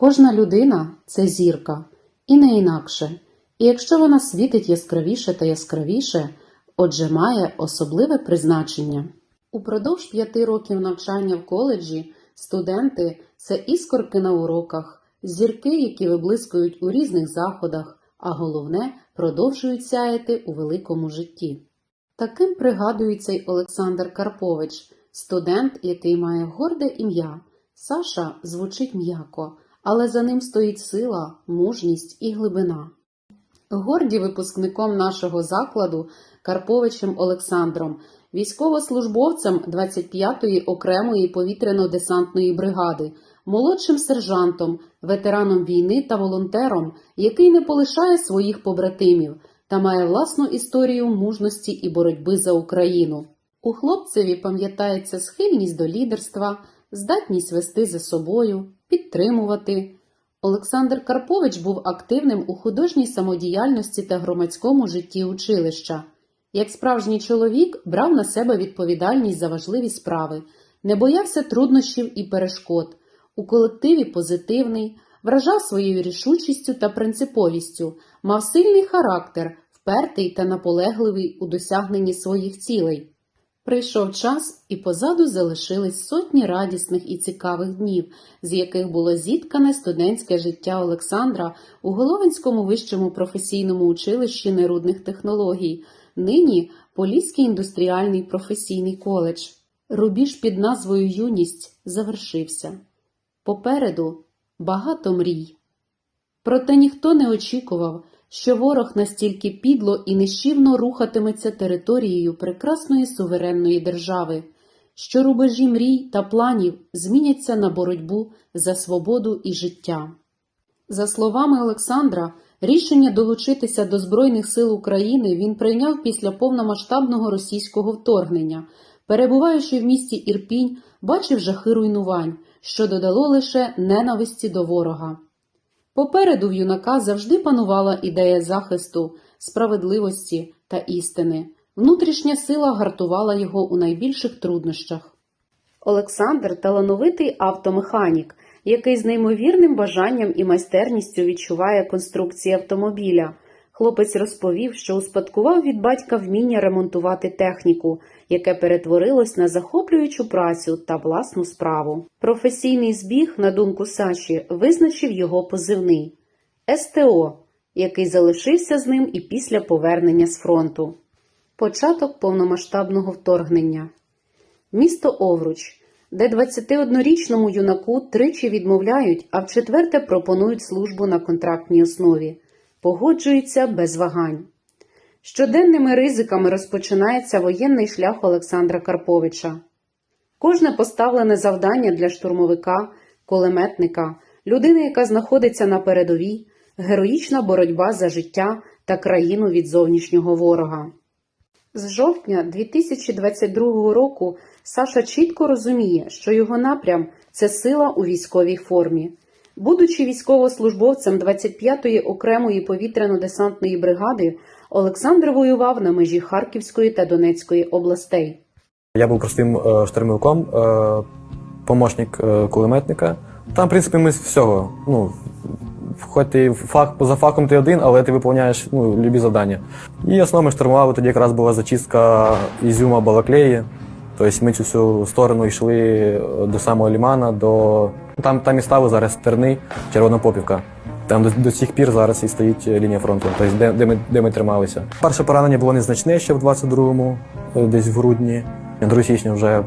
Кожна людина це зірка, і не інакше. І якщо вона світить яскравіше та яскравіше, отже має особливе призначення. Упродовж п'яти років навчання в коледжі студенти це іскорки на уроках, зірки, які виблискують у різних заходах, а головне продовжують сяяти у великому житті. Таким пригадується й Олександр Карпович, студент, який має горде ім'я. Саша звучить м'яко, але за ним стоїть сила, мужність і глибина. Горді випускником нашого закладу Карповичем Олександром, військовослужбовцем 25-ї окремої повітряно-десантної бригади, молодшим сержантом, ветераном війни та волонтером, який не полишає своїх побратимів та має власну історію мужності і боротьби за Україну. У хлопцеві пам'ятається схильність до лідерства, здатність вести за собою, підтримувати. Олександр Карпович був активним у художній самодіяльності та громадському житті училища. Як справжній чоловік брав на себе відповідальність за важливі справи, не боявся труднощів і перешкод, у колективі позитивний, вражав своєю рішучістю та принциповістю, мав сильний характер, впертий та наполегливий у досягненні своїх цілей. Прийшов час, і позаду залишились сотні радісних і цікавих днів, з яких було зіткане студентське життя Олександра у Головинському вищому професійному училищі нерудних технологій, нині Поліський індустріальний професійний коледж. Рубіж під назвою Юність завершився. Попереду багато мрій. Проте ніхто не очікував, що ворог настільки підло і нищівно рухатиметься територією прекрасної суверенної держави, що рубежі мрій та планів зміняться на боротьбу за свободу і життя. За словами Олександра, рішення долучитися до Збройних сил України він прийняв після повномасштабного російського вторгнення. Перебуваючи в місті Ірпінь, бачив жахи руйнувань, що додало лише ненависті до ворога. Попереду в юнака завжди панувала ідея захисту, справедливості та істини. Внутрішня сила гартувала його у найбільших труднощах. Олександр талановитий автомеханік, який з неймовірним бажанням і майстерністю відчуває конструкції автомобіля. Хлопець розповів, що успадкував від батька вміння ремонтувати техніку, яке перетворилось на захоплюючу працю та власну справу. Професійний збіг, на думку Саші, визначив його позивний СТО, який залишився з ним і після повернення з фронту. Початок повномасштабного вторгнення. Місто Овруч, де 21-річному юнаку тричі відмовляють, а вчетверте пропонують службу на контрактній основі. Погоджується без вагань. Щоденними ризиками розпочинається воєнний шлях Олександра Карповича. Кожне поставлене завдання для штурмовика, кулеметника, людини, яка знаходиться на передовій, героїчна боротьба за життя та країну від зовнішнього ворога. З жовтня 2022 року Саша чітко розуміє, що його напрям це сила у військовій формі. Будучи військовослужбовцем 25-ї окремої повітряно-десантної бригади, Олександр воював на межі Харківської та Донецької областей. Я був простим е, штурмовиком, е, помощник е, кулеметника. Там, в принципі, ми з всього. Ну, хоч ти фах, за фахом ти один, але ти виповняєш ну, любі завдання. І основно ми штурмували, тоді якраз була зачистка Ізюма Балаклеї. Тобто ми цю всю сторону йшли до самого Лімана, до. Там, там і стали зараз Терни, Червонопопівка. Там до, до сих пір зараз і стоїть лінія фронту, тобто де, де, ми, де ми трималися. Перше поранення було незначне ще в 22-му, е, десь в грудні. 2 січня вже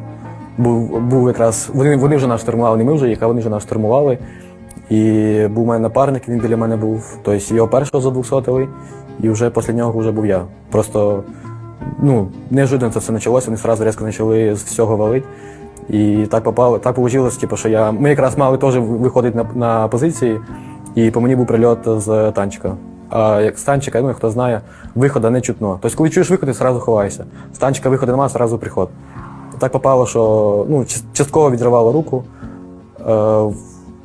був, був якраз. Вони, вони вже нас штурмували, не ми вже їх, а вони вже нас штурмували. І був у напарник, він біля мене був. Тобто його першого задвухсотили, і вже після нього вже був я. Просто ну, неожиданно це все почалося, вони одразу різко почали з всього валити. І так попало, так вийшло, типу, що я. Ми якраз мали теж виходити на, на позиції, і по мені був прильот з танчика. А як з танчика, ну хто знає, виходу не чутно. Тобто, коли чуєш виход, ти одразу ховаєшся. З танчика виходу немає, одразу приход. Так попало, що ну, частково відривало руку. Е,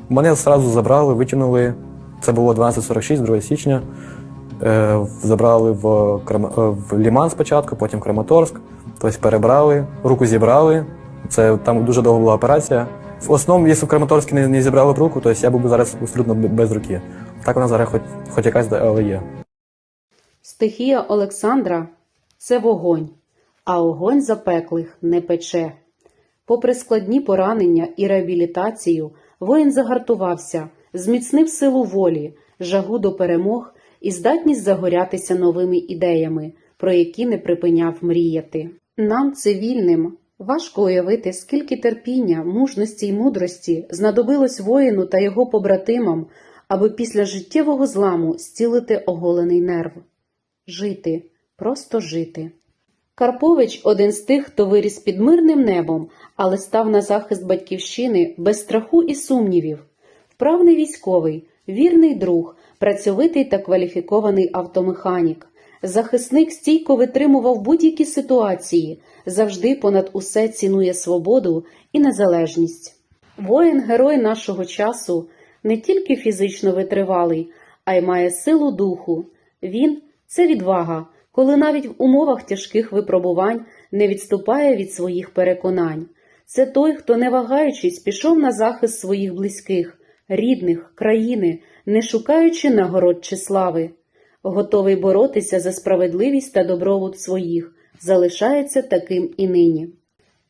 мене одразу забрали, витягнули. Це було 12.46, 2 січня. Е, забрали в, Крам- е, в Ліман спочатку, потім Краматорськ. Тобто перебрали, руку зібрали. Це там дуже довга була операція. В основному, якщо в Краматорську не, не зібрали б руку, то я був зараз абсолютно без руки. Так вона зараз хоч, хоч якась, але є. Стихія Олександра це вогонь, а огонь запеклих не пече. Попри складні поранення і реабілітацію, воїн загартувався, зміцнив силу волі, жагу до перемог і здатність загорятися новими ідеями, про які не припиняв мріяти. Нам, цивільним, важко уявити, скільки терпіння, мужності й мудрості знадобилось воїну та його побратимам, аби після життєвого зламу зцілити оголений нерв. Жити, просто жити. Карпович один з тих, хто виріс під мирним небом, але став на захист батьківщини без страху і сумнівів. Вправний військовий, вірний друг, працьовитий та кваліфікований автомеханік. Захисник стійко витримував будь-які ситуації, завжди понад усе цінує свободу і незалежність. Воїн герой нашого часу не тільки фізично витривалий, а й має силу духу. Він це відвага, коли навіть в умовах тяжких випробувань не відступає від своїх переконань. Це той, хто, не вагаючись, пішов на захист своїх близьких, рідних, країни, не шукаючи нагород чи слави. Готовий боротися за справедливість та добробут своїх, залишається таким і нині.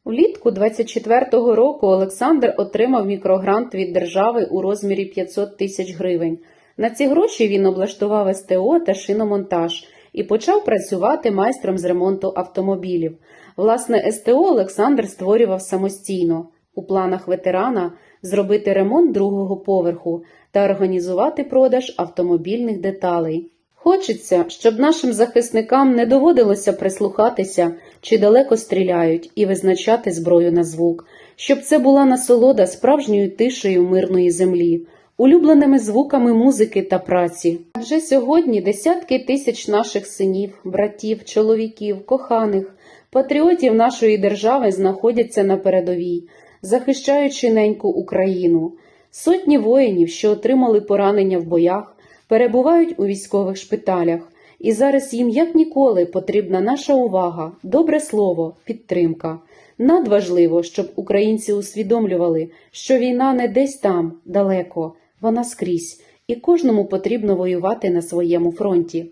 Влітку 24-го року Олександр отримав мікрогрант від держави у розмірі 500 тисяч гривень. На ці гроші він облаштував СТО та шиномонтаж і почав працювати майстром з ремонту автомобілів. Власне, СТО Олександр створював самостійно. У планах ветерана зробити ремонт другого поверху та організувати продаж автомобільних деталей. Хочеться, щоб нашим захисникам не доводилося прислухатися, чи далеко стріляють, і визначати зброю на звук, щоб це була насолода справжньою тишею мирної землі, улюбленими звуками музики та праці. Адже сьогодні десятки тисяч наших синів, братів, чоловіків, коханих, патріотів нашої держави знаходяться на передовій, захищаючи неньку Україну. Сотні воїнів, що отримали поранення в боях, перебувають у військових шпиталях, і зараз їм як ніколи потрібна наша увага, добре слово, підтримка. Надважливо, щоб українці усвідомлювали, що війна не десь там, далеко, вона скрізь, і кожному потрібно воювати на своєму фронті.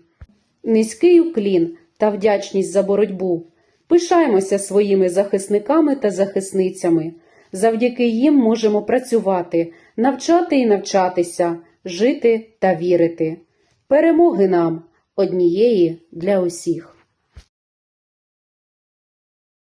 Низький уклін та вдячність за боротьбу. Пишаємося своїми захисниками та захисницями. Завдяки їм можемо працювати, навчати і навчатися, жити та вірити. Перемоги нам однієї для усіх.